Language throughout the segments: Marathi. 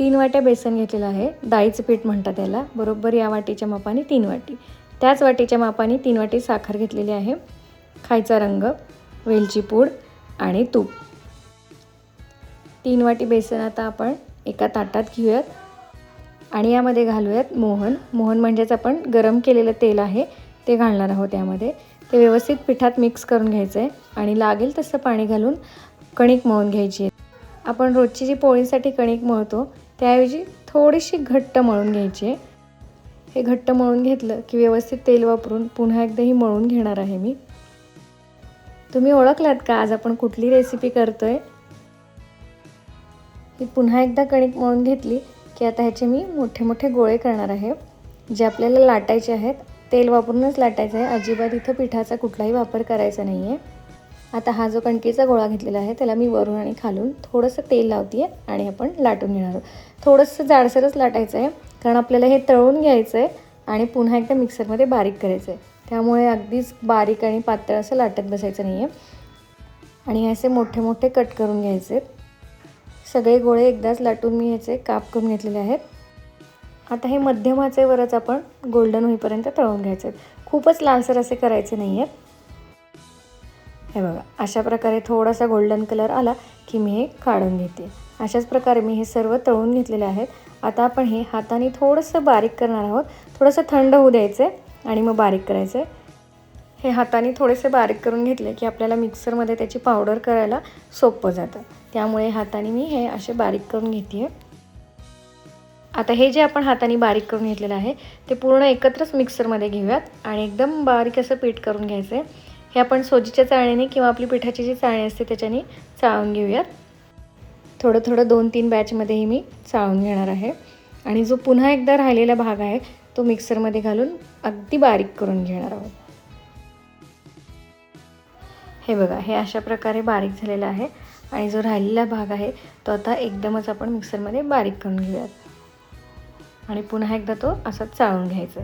तीन वाट्या बेसन घेतलेलं आहे. डाळीचं पीठ म्हणतात त्याला बरोबर या वाटीच्या मापाने तीन वाटी. त्याच वाटीच्या मापाने तीन वाटी साखर घेतलेली आहे. खायचा रंग वेलची पूड आणि तूप. तीन वाटी बेसन आता आपण एका ताटात घेऊयात. आणि यामध्ये घालूयात मोहन. मोहन म्हणजेच आपण गरम केलेलं तेल आहे ते घालणार आहोत यामध्ये. ते व्यवस्थित पिठात मिक्स करून घ्यायचं आहे आणि लागेल तसं पाणी घालून कणिक मळून घ्यायची आहे. आपण रोजची जी पोळीसाठी कणिक मळतो त्याऐवजी थोडीशी घट्ट मळून घ्यायची आहे. हे घट्ट मळून घेतलं की व्यवस्थित तेल वापरून पुन्हा एकदा ही मळून घेणार आहे मी. तुम्ही ओळखलात का आज आपण कुठली रेसिपी करतो आहे ही पुन्हा एकदा कणिक मळून घेतली की आता ह्याचे मी मोठे मोठे गोळे करणार आहे. जे आपल्याला लाटायचे आहेत तेल वापरूनच लाटायचं आहे. अजिबात इथं पिठाचा कुठलाही वापर करायचा नाही आहे आता हा जो कणकेचा गोळा घेतलेला आहे त्याला मी वरून आणि खालून थोडंसं तेल लावते आहे आणि आपण लाटून घेणार आहोत. थोडंसं जाडसरच लाटायचं आहे कारण आपल्याला हे तळून घ्यायचं आहे आणि पुन्हा एकदा मिक्सरमध्ये बारीक करायचं आहे त्यामुळे अगदीच बारीक आणि पातळ असं लाटत बसायचं नाही आहे आणि असे मोठे मोठे कट करून घ्यायचे. सगळे गोळे एकदाच लाटून मी ह्याचे काप करून घेतलेले आहेत. आता हे मध्यमाचे वरच आपण गोल्डन होईपर्यंत तळून घ्यायचे आहेत खूपच लालसर असे करायचे नाही आहेत हे बघा अशा प्रकारे थोडासा गोल्डन कलर आला की मी हे काढून घेते. अशाच प्रकारे मी हे सर्व तळून घेतलेले आहेत. आता आपण हे हाताने थोडंसं बारीक करणार आहोत. थोडंसं थंड होऊ द्यायचं आहे आणि मग बारीक करायचं आहे हे हाताने थोडेसे बारीक करून घेतले की आपल्याला मिक्सरमध्ये त्याची पावडर करायला सोपं जातं. त्यामुळे हाताने मी हे असे बारीक करून घेते आता हे जे आपण हाताने बारीक करून घेतलेलं आहे ते पूर्ण एकत्रच मिक्सरमध्ये घेऊयात आणि एकदम बारीक असं पीठ करून घ्यायचं आहे हे आपण सोजीच्या चाळणीने किंवा आपली पिठाची जी चाळणी असते त्याच्याने चाळून घेऊयात. थोडं थोडं दोन तीन बॅचमध्येही मी चाळून घेणार आहे. आणि जो पुन्हा एकदा राहिलेला भाग आहे तो मिक्सरमध्ये घालून अगदी बारीक करून घेणार आहोत. हे बघा हे अशा प्रकारे बारीक झालेलं आहे. आणि जो राहिलेला भाग आहे तो आता एकदमच आपण मिक्सरमध्ये बारीक करून घेऊयात. आणि पुन्हा एकदा तो असा चाळून घ्यायचा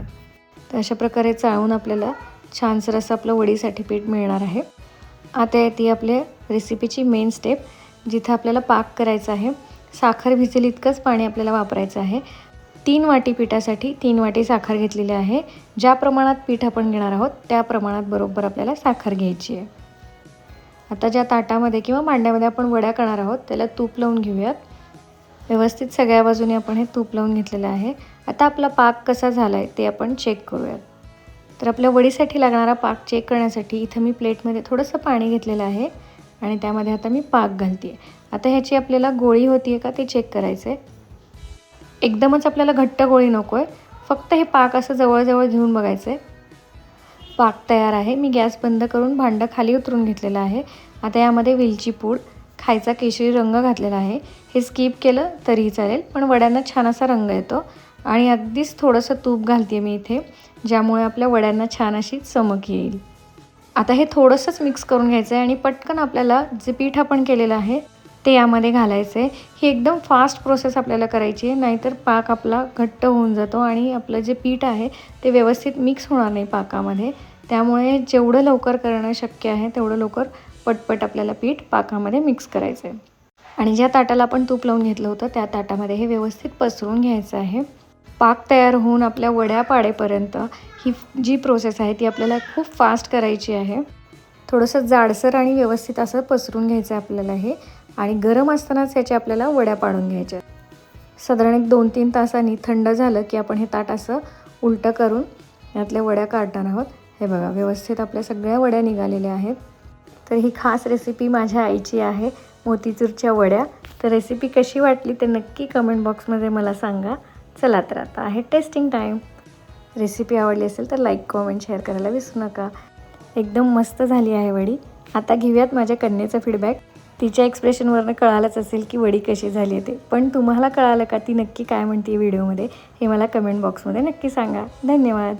तर अशा प्रकारे चाळून आपल्याला छानसर असं आपलं वडीसाठी पीठ मिळणार आहे. आता येते आपल्या रेसिपीची मेन स्टेप जिथं आपल्याला पाक करायचा आहे. साखर भिजेल इतकंच पाणी आपल्याला वापरायचं आहे. तीन वाटी पिठासाठी तीन वाटी साखर घेतलेली आहे. ज्या प्रमाणात पीठ आपण घेणार आहोत त्या प्रमाणात बरोबर आपल्याला साखर घ्यायची आहे. आता ज्या ताटामध्ये किंवा मांड्यामध्ये आपण वड्या करणार आहोत त्याला तूप लावून घेऊयात. व्यवस्थित सगळ्या बाजूने आपण हे तूप लावून घेतलेलं आहे. आता आपला पाक कसा झाला आहे ते आपण चेक करूयात. तर आपल्या वडीसाठी लागणारा पाक चेक करण्यासाठी इथं मी प्लेटमध्ये थोडंसं पाणी घेतलेलं आहे आणि त्यामध्ये आता मी पाक घालते आहे आता ह्याची आपल्याला गोळी होती आहे का ते चेक करायचं आहे एकदमच आपल्याला घट्ट गोळी नको आहे फक्त हे पाक असं जवळजवळ घेऊन बघायचं आहे पाक तयार आहे. मी गॅस बंद करून भांडं खाली उतरून घेतलेलं आहे. आता यामध्ये वेलची पूड खायचा केशरी रंग घातलेला आहे. हे स्किप केलं तरीही चालेल पण वड्यांना छान असा रंग येतो. आणि अगदीच थोडंसं तूप घालते मी इथे ज्यामुळे आपल्या वड्यांना छान अशी चमक येईल. आता हे थोडंसंच मिक्स करून घ्यायचं आहे आणि पटकन आपल्याला जे पीठ आपण केलेलं आहे ते यामध्ये घालायचं आहे ही एकदम फास्ट प्रोसेस आपल्याला करायची आहे नाहीतर पाक आपला घट्ट होऊन जातो आणि आपलं जे पीठ आहे ते व्यवस्थित मिक्स होणार नाही पाकामध्ये. त्यामुळे जेवढं लवकर करणं शक्य आहे तेवढं लवकर पटपट आपल्याला पीठ पाकामध्ये मिक्स करायचं आहे आणि ज्या ताटाला आपण तूप लावून घेतलं होतं त्या ताटामध्ये हे व्यवस्थित पसरून घ्यायचं आहे. पाक तयार होऊन आपल्या वड्या पाडेपर्यंत ही जी प्रोसेस आहे ती आपल्याला खूप फास्ट करायची आहे. थोडंसं जाडसर आणि व्यवस्थित असं पसरून घ्यायचं आहे आपल्याला हे आणि गरम असतानाच ह्याच्या आपल्याला वड्या पाडून घ्यायच्या साधारण एक दोन तीन तासांनी थंड झालं की आपण हे ताट असं उलटं करून यातल्या वड्या काढणार आहोत. हे बघा व्यवस्थित आपल्या सगळ्या वड्या निघालेल्या आहेत. तर ही खास रेसिपी माझ्या आईची आहे मोतीचूरच्या वड्या. तर रेसिपी कशी वाटली ते नक्की कमेंट बॉक्समध्ये मला सांगा. चला तर आता आहे टेस्टिंग टाईम रेसिपी आवडली असेल तर लाईक कॉमेंट शेअर करायला विसरू नका. एकदम मस्त झाली आहे वडी. आता घेऊयात माझ्या कन्येचा फीडबॅक तिच्या एक्सप्रेशनवरनं कळालंच असेल की वडी कशी झाली आहे ते. पण तुम्हाला कळालं का ती नक्की काय म्हणते व्हिडिओमध्ये हे मला कमेंट बॉक्समध्ये नक्की सांगा. धन्यवाद.